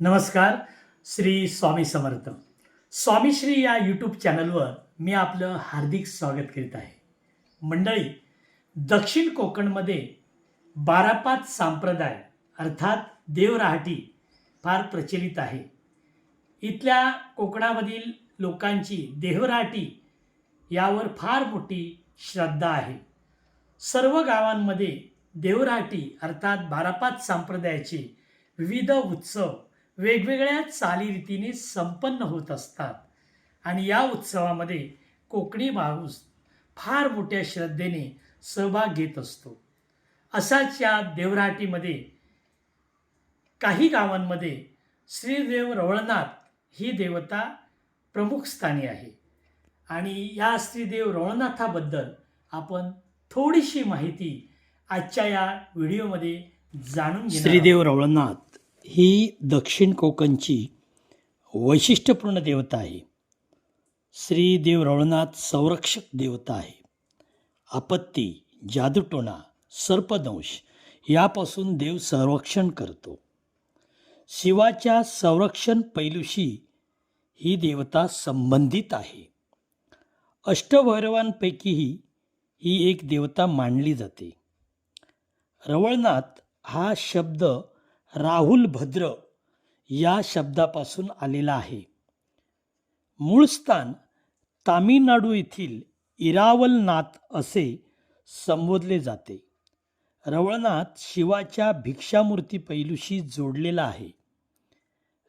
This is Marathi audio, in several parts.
नमस्कार श्री स्वामी समर्थ. स्वामी श्री या यूट्यूब चॅनलवर मी आपलं हार्दिक स्वागत करीत आहे. मंडळी दक्षिण कोकणमध्ये बारापात संप्रदाय अर्थात देवराहटी फार प्रचलित आहे. इथल्या कोकणामधील लोकांची देवराहाटी यावर फार मोठी श्रद्धा आहे. सर्व गावांमध्ये देवराहाटी अर्थात बारापात संप्रदायाचे विविध उत्सव वेगवेगळ्या चालीरीतीने संपन्न होत असतात. आणि या उत्सवामध्ये कोकणी माणूस फार मोठ्या श्रद्धेने सहभाग घेत असतो. असाच या देवराहाटीमध्ये काही गावांमध्ये श्रीदेव रवळनाथ ही देवता प्रमुख स्थानी आहे. आणि या श्रीदेव रवळनाथाबद्दल आपण थोडीशी माहिती आजच्या या व्हिडिओमध्ये जाणून श्रीदेव रवळनाथ. ही दक्षिण कोकणची वैशिष्ट्यपूर्ण देवता आहे. श्रीदेव रवळनाथ संरक्षक देवता आहे. आपत्ती जादूटोणा सर्पदंश यापासून देव संरक्षण करतो. शिवाच्या संरक्षण पैलूशी ही देवता संबंधित आहे. अष्टभैरवांपैकीही ही एक देवता मानली जाते. रवळनाथ हा शब्द राहुल भद्र या शब्दापासून आलेला आहे. मूळ स्थान तामिळनाडू येथील इरावलनाथ असे संबोधले जाते. रवळनाथ शिवाच्या भिक्षामूर्ती पैलूशी जोडलेला आहे.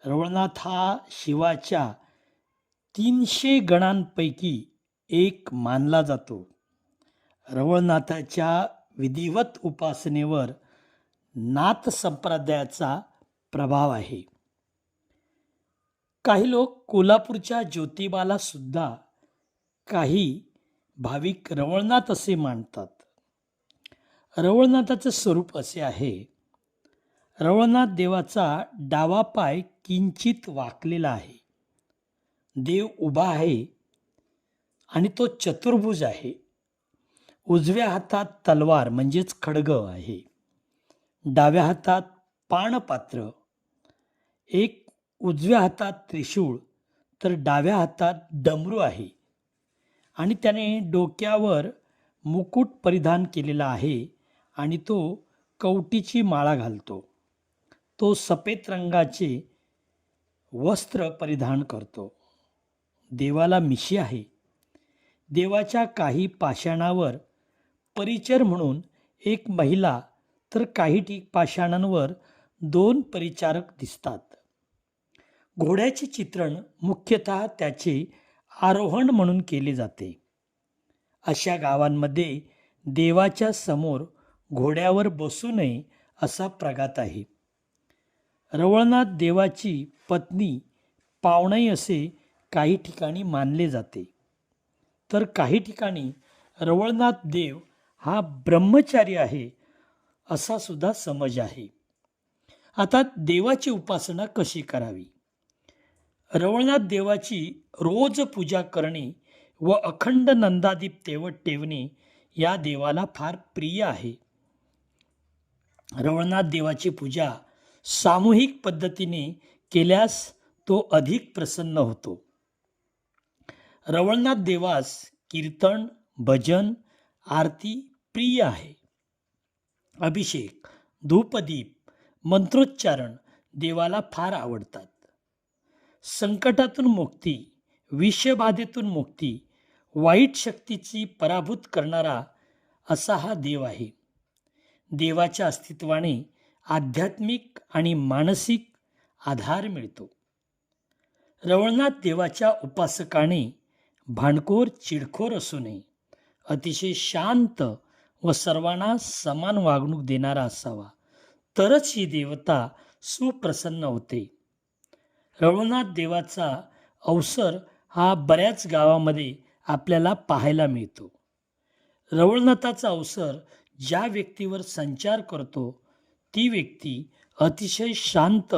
रवळनाथ हा शिवाच्या तीनशे गणांपैकी एक मानला जातो. रवळनाथाच्या विधिवत उपासनेवर नाथ संप्रदायाचा प्रभाव आहे. काही लोक कोल्हापूरच्या ज्योतिबाला सुद्धा काही भाविक रवळनाथ असे मानतात. रवळनाथाचं स्वरूप असे आहे. रवळनाथ देवाचा डावा पाय किंचित वाकलेला आहे. देव उभा आहे आणि तो चतुर्भुज आहे. उजव्या हातात तलवार म्हणजेच खडग आहे. डाव्या हातात पाणपात्र एक उजव्या हातात त्रिशूळ तर डाव्या हातात डमरू आहे. आणि त्याने डोक्यावर मुकुट परिधान केलेला आहे आणि तो कवटीची माळा घालतो. तो सफेद रंगाचे वस्त्र परिधान करतो. देवाला मिशी आहे. देवाच्या काही पाषाणावर परिचर म्हणून एक महिला तर काही ठीक पाषाणांवर दोन परिचारक दिसतात. घोड्याचे चित्रण मुख्यतः त्याचे आरोहण म्हणून केले जाते. अशा गावांमध्ये देवाच्या समोर घोड्यावर बसू नये असा प्रघात आहे. रवळनाथ देवाची पत्नी पावणाई असे काही ठिकाणी मानले जाते. तर काही ठिकाणी रवळनाथ देव हा ब्रह्मचारी आहे असा सुद्धा समज आहे. आता देवाची उपासना कशी करावी? रवळनाथ देवाची रोज पूजा करणे व अखंड नंदादीप तेवट ठेवणे या देवाला फार प्रिय आहे. रवळनाथ देवाची पूजा सामूहिक पद्धतीने केल्यास तो अधिक प्रसन्न होतो. रवळनाथ देवास कीर्तन भजन आरती प्रिय आहे. अभिषेक धूपदीप मंत्रोच्चारण देवाला फार आवडतात. संकटातून मुक्ती विषबाधेतून मुक्ती वाईट शक्तीची पराभूत करणारा असा हा देव आहे. देवाच्या अस्तित्वाने आध्यात्मिक आणि मानसिक आधार मिळतो. रवळनाथ देवाच्या उपासकाने भांडखोर चिडखोर असू नये अतिशय शांत व सर्वांना समान वागणूक देणारा असावा. तरच ही देवता सुप्रसन्न होते. रवळनाथ देवाचा अवसर हा बऱ्याच गावामध्ये आपल्याला पाहायला मिळतो. रवळनाथाचा अवसर ज्या व्यक्तीवर संचार करतो ती व्यक्ती अतिशय शांत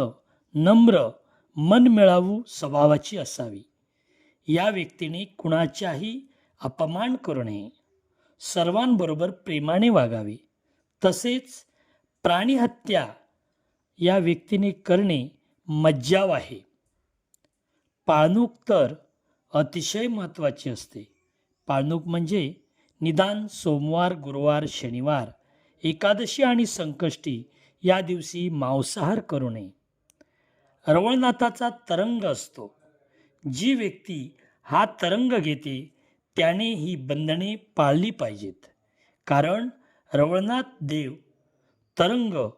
नम्र मनमिळावू स्वभावाची असावी. या व्यक्तीने कुणाच्याही अपमान करू नये. सर्वांबरोबर प्रेमाने वागावे. तसेच प्राणीहत्या या व्यक्तीने करणे मज्जाव आहे. पाळणूक तर अतिशय महत्त्वाची असते. पाळणूक म्हणजे निदान सोमवार गुरुवार शनिवार एकादशी आणि संकष्टी या दिवशी मांसाहार करू नये. रवळनाथाचा तरंग असतो. जी व्यक्ती हा तरंग घेते त्याने ही बंधने पाळली पाहिजेत. कारण रवळनाथ देव तरंग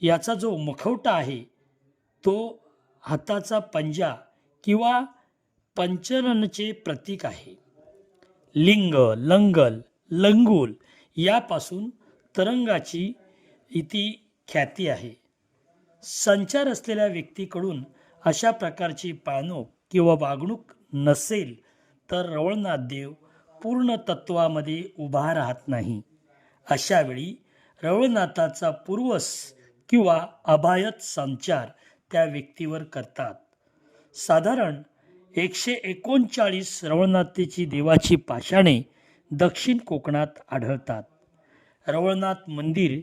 याचा जो मुखवटा आहे तो हाताचा पंजा किंवा पंचरणचे प्रतीक आहे. लिंग लंगल लंगूल यापासून तरंगाची इति ख्याती आहे. संचार असलेल्या व्यक्तीकडून अशा प्रकारची पाळणूक किंवा वागणूक नसेल तर रवळनाथ देव पूर्ण तत्वामध्ये उभा राहत नाही. अशावेळी रवळनाथाचा पूर्वस किंवा अभायत संचार त्या व्यक्तीवर करतात. साधारण एकशे एकोणचाळीस रवळनाथीची देवाची पाषाणे दक्षिण कोकणात आढळतात. रवळनाथ मंदिर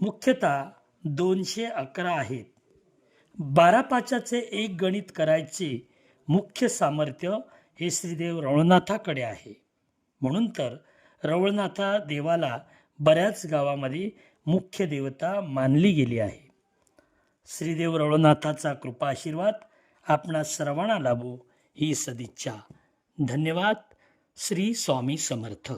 मुख्यतः दोनशे अकरा आहेत. बारा पाचाचे एक गणित करायचे मुख्य सामर्थ्य हे श्रीदेव रवळनाथाकडे आहे. म्हणून तर रवळनाथा देवाला बऱ्याच गावामध्ये मुख्य देवता मानली गेली आहे. श्रीदेव रवळनाथाचा कृपा आशीर्वाद आपणा सर्वांना लाभो ही सदिच्छा. धन्यवाद. श्री स्वामी समर्थ.